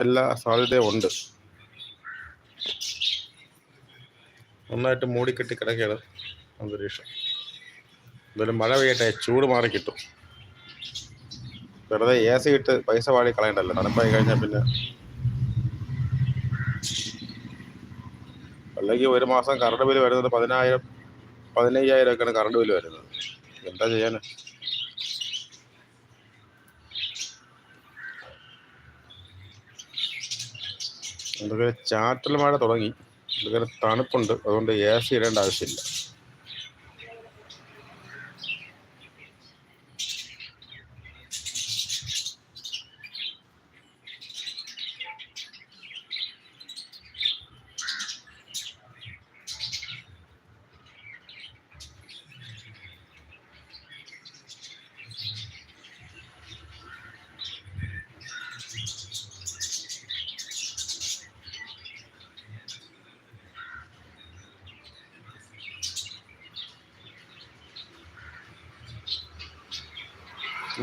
എല്ലാ സാധ്യതയും ഉണ്ട്. നന്നായിട്ട് മൂടിക്കെട്ടി കിടക്കുകയാണ് അന്തരീക്ഷം. എന്തായാലും മഴ പെയ്യട്ടെ ചൂട് മാറി കിട്ടും. വെറുതെ എ സി ഇട്ട് പൈസ പാടി കളയണ്ടല്ലോ തണുപ്പായി കഴിഞ്ഞാൽ പിന്നെ. അല്ലെങ്കിൽ ഒരു മാസം കറണ്ട് ബില്ല് വരുന്നത് പതിനായിരം പതിനയ്യായിരം ഒക്കെയാണ് കറണ്ട് ബില്ല് വരുന്നത്. എന്താ ചെയ്യാന്? എന്തൊക്കെ ചാറ്റൽ മഴ തുടങ്ങി. എന്തൊക്കെ തണുപ്പുണ്ട്. അതുകൊണ്ട് എ സി ഇടേണ്ട ആവശ്യമില്ല.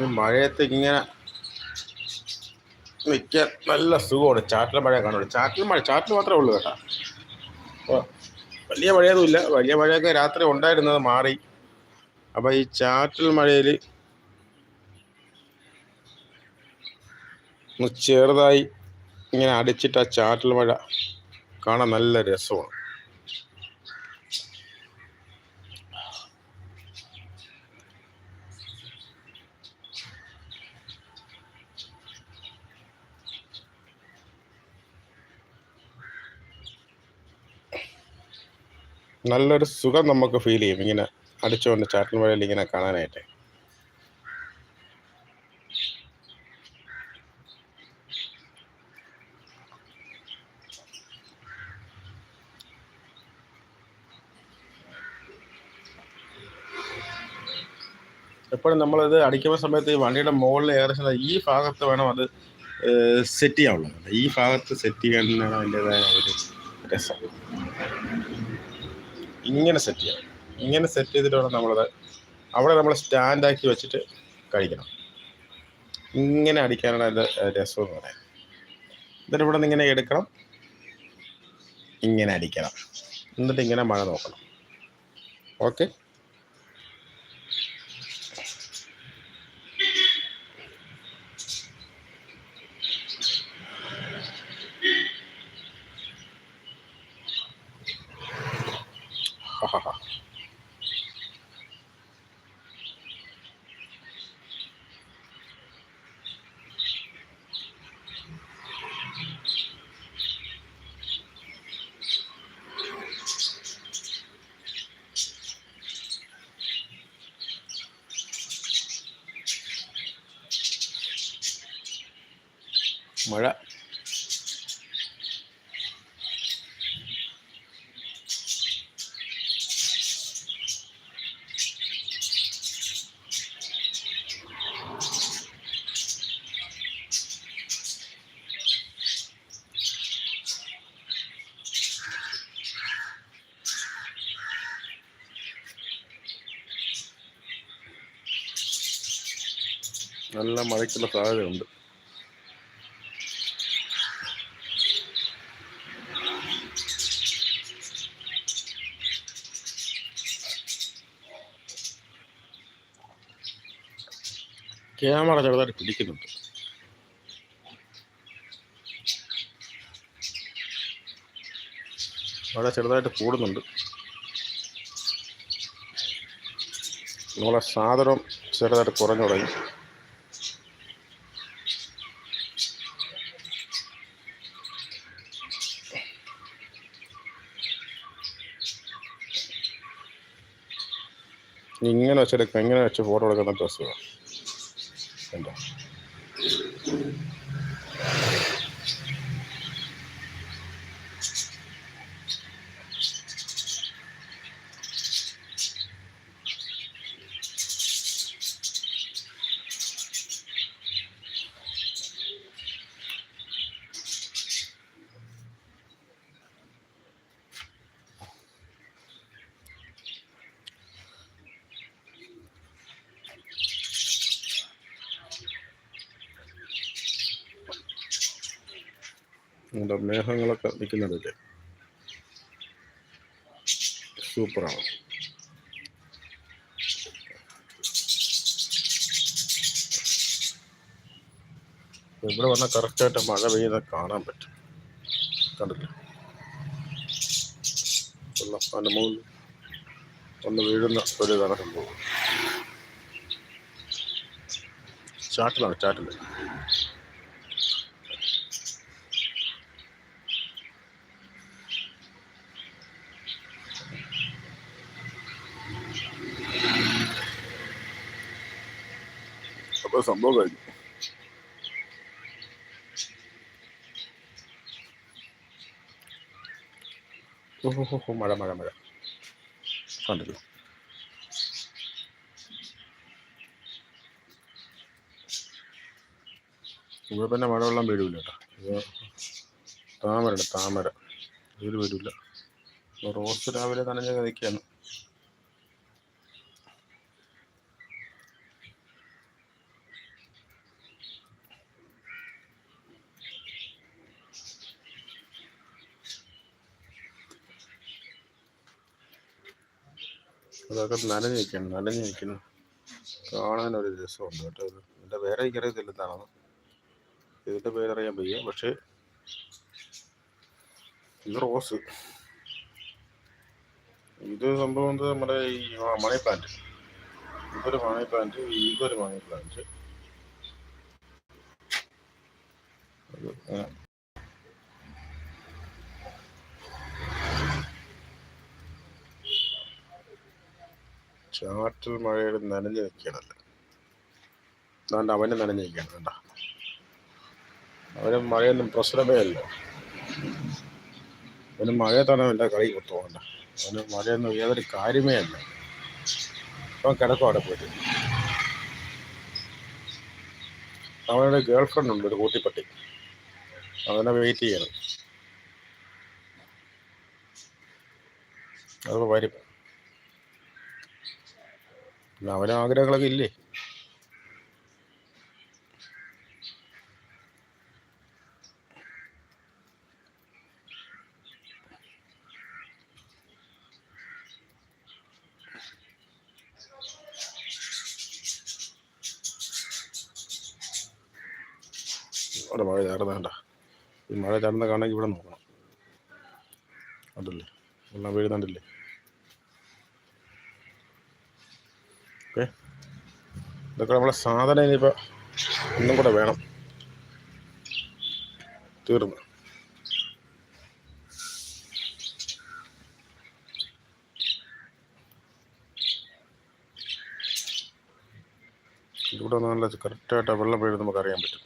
മഴയത്ത് ഇങ്ങനെ നിൽക്കാൻ നല്ല സുഖമാണ്. ചാറ്റൽ മഴ കാണുള്ളൂ. ചാറ്റൽ മഴ ചാറ്റൽ മാത്രമേ ഉള്ളൂ കേട്ടോ. അപ്പോൾ വലിയ മഴയൊന്നുമില്ല. വലിയ മഴയൊക്കെ രാത്രി ഉണ്ടായിരുന്നത് മാറി. അപ്പോൾ ഈ ചാറ്റൽ മഴയിൽ ചെറുതായി ഇങ്ങനെ അടിച്ചിട്ട് ആ ചാറ്റൽ മഴ കാണാൻ നല്ല രസമാണ്. നല്ലൊരു സുഖം നമുക്ക് ഫീൽ ചെയ്യും. ഇങ്ങനെ അടിച്ചുകൊണ്ട് ചാറ്റൽ മഴയിൽ ഇങ്ങനെ കാണാനായിട്ട്. എപ്പോഴും നമ്മളിത് അടിക്കുന്ന സമയത്ത് ഈ വണ്ടിയുടെ മുകളിൽ ഏകദേശം ഈ ഭാഗത്ത് വേണം അത് സെറ്റ് ചെയ്യാനുള്ളത് ഈ ഭാഗത്ത് സെറ്റ് ചെയ്യാനാണ് അതിന്റെതായ ഒരു രസം. ഇങ്ങനെ സെറ്റ് ചെയ്യണം ഇങ്ങനെ സെറ്റ് ചെയ്തിട്ട് വേണം നമ്മളത് അവിടെ നമ്മൾ സ്റ്റാൻഡാക്കി വെച്ചിട്ട് കഴിക്കണം. ഇങ്ങനെ അടിക്കാനാണ് അതിന്റെ രസം എന്ന് പറയുന്നത്. എന്നിട്ട് ഇവിടെ നിന്ന് ഇങ്ങനെ എടുക്കണം. ഇങ്ങനെ അടിക്കണം. എന്നിട്ട് ഇങ്ങനെ മഴ നോക്കണം. ഓക്കെ? മഴ. നല്ല മഴയ്ക്കുള്ള സാധ്യതയുണ്ട്. ക്യാമറ ചെറുതായിട്ട് പിടിക്കുന്നുണ്ട്. വളരെ ചെറുതായിട്ട് കൂടുന്നുണ്ട്. നമ്മളെ സാധനം ചെറുതായിട്ട് കുറഞ്ഞു തുടങ്ങി. ഇങ്ങനെ വെച്ചെടുക്കാം ഇങ്ങനെ വെച്ച് ഫോട്ടോ എടുക്കുന്ന ഡ്രസ്സുകളാണ് കണ്ടോ നമ്മുടെ മേഘങ്ങളൊക്കെ നിൽക്കുന്നുണ്ടല്ലേ സൂപ്പറാണ്. ഇവിടെ വന്നാൽ കറക്റ്റായിട്ട് മഴ പെയ്യുന്നത് കാണാൻ പറ്റും. കണ്ടില്ല? വെള്ളം അതിന്റെ മുകളിൽ ഒന്ന് വീഴുന്ന ഒരു ഇതാണ് സംഭവം. ചാട്ടിലാണ് ചാട്ടിൽ അപ്പോൾ സംഭവം കഴിഞ്ഞു. ഓഹോ മഴ മഴ മഴ. കണ്ടില്ലേ ഇവിടെ പിന്നെ മഴവെള്ളം വീഴില്ല കേട്ടോ. ഇത് താമരണ്ട് താമര. ഇതിൽ വരില്ല റോസ് രാവിലെ നനഞ്ഞ കഥയ്ക്കാണ് അതൊക്കെ നനഞ്ഞു നിൽക്കണം നനഞ്ഞ് നിൽക്കുന്നു. ഒരു രസമുണ്ട് കേട്ടോ ഇത്. ഇതിന്റെ പേര് എനിക്കറിയത്തില്ല എന്താണെന്ന്. ഇതിന്റെ പേരറിയാൻ വയ്യ പക്ഷേ ഇത് റോസ്. ഇത് സംഭവം എന്താ നമ്മുടെ ഈ മണി പ്ലാന്റ്. ഇതൊരു മണി പ്ലാന്റ് ഇതൊരു മണി പ്ലാന്റ്. ചാറ്റൽ മഴയുടെ നനഞ്ഞു നിൽക്കണല്ലോ അതുകൊണ്ട് അവന് നനഞ്ഞു നിൽക്കണം വേണ്ട അവന് മഴയൊന്നും പ്രശ്നമേ അല്ല. അവന് മഴയത്താണ് അവന്റെ കളി കൊത്തുപോകണ്ട അവന് മഴയൊന്നും ഏതൊരു കാര്യമേ അല്ല. അവൻ കിടക്കും അവിടെ പോയിട്ട്. അവനൊരു ഗേൾ ഫ്രണ്ട് ഉണ്ട് ഒരു കൂട്ടിപ്പട്ടി. അവനെ വെയിറ്റ് ചെയ്യണം. അത് വരും. അവന് ആഗ്രഹങ്ങളൊക്കെ ഇല്ലേ? മഴ ചാടുന്നേണ്ട ഈ മഴ ചാടുന്ന കാണാൻ ഇവിടെ നോക്കണം. അതല്ലേ വെള്ളം വീഴുന്നുണ്ടല്ലേ? ഓക്കെ. ഇതൊക്കെ നമ്മളെ സാധനം ഇനിയിപ്പോൾ ഒന്നും കൂടെ വേണം. തീർന്നു. ഇവിടെ നല്ല കറക്റ്റായിട്ട് വെള്ളം വീഴുന്നത് നമുക്ക് അറിയാൻ പറ്റും.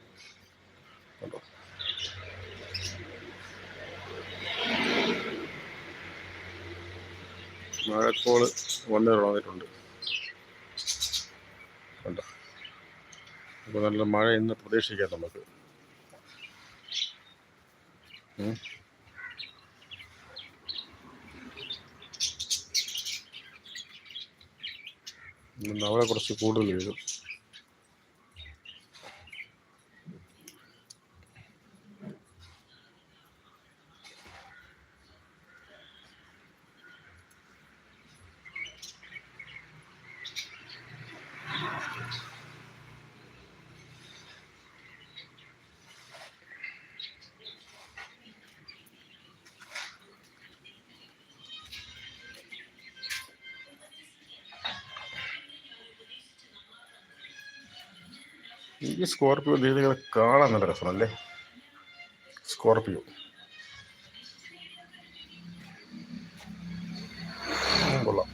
മഴക്കോൾ വന്നു കണ്ടോ അപ്പോൾ നല്ല മഴ ഇന്ന് പ്രതീക്ഷിക്കാം നമുക്ക്. അവിടെ കുറച്ച് കൂടുതൽ വീഴും ഈ സ്കോർപ്പിയോ രീതികളെ കാണാൻ നല്ല രസമല്ലേ? സ്കോർപ്പിയോ കൊള്ളാം.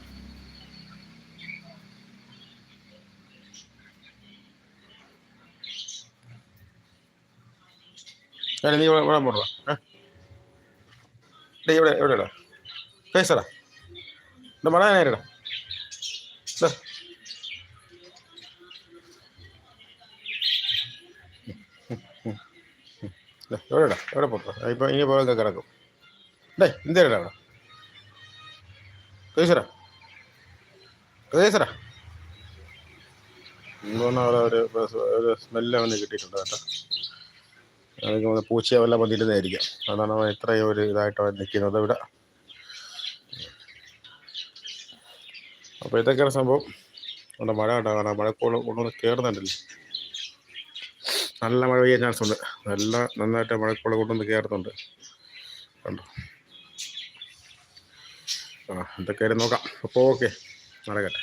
നീ ഇവിടെ ഇവിടെ പോടാ. ഏ? ഇവിടെ എവിടെയാടാ പേസടാ ഇവിടെ മഴ നേരിടാ എവിടെടാ? എവിടെ പോട്ടോ ഇപ്പം ഇനി പോലെ കിടക്കും. ഡേ എന്തേടാ അവിടെ? കേസറ കേസറാ അവിടെ ഒരു ഒരു സ്മെല്ല് അവന് കിട്ടിയിട്ടുണ്ട് കേട്ടോ. തോന്നുന്നു പൂച്ചയോ വല്ല വന്നിരുന്നതായിരിക്കും അതാണ് അവൻ ഇത്രയും ഒരു ഇതായിട്ട് അവൻ നിൽക്കുന്നത് ഇവിടെ അപ്പോൾ ഇതൊക്കെയാണ് സംഭവം. അവിടെ മഴ ഉണ്ടാകണം മഴക്കോൾ കൊണ്ടുവന്ന് കയറുന്നുണ്ടല്ലോ നല്ല മഴ പെയ്യാൻ ചാൻസ് ഉണ്ട്. നല്ല നന്നായിട്ട് മഴക്കോൾ കൊണ്ടൊന്ന് കയറുന്നുണ്ട് കണ്ടോ? ആ എന്തൊക്കെയായാലും നോക്കാം. അപ്പോൾ ഓക്കെ നടക്കട്ടെ.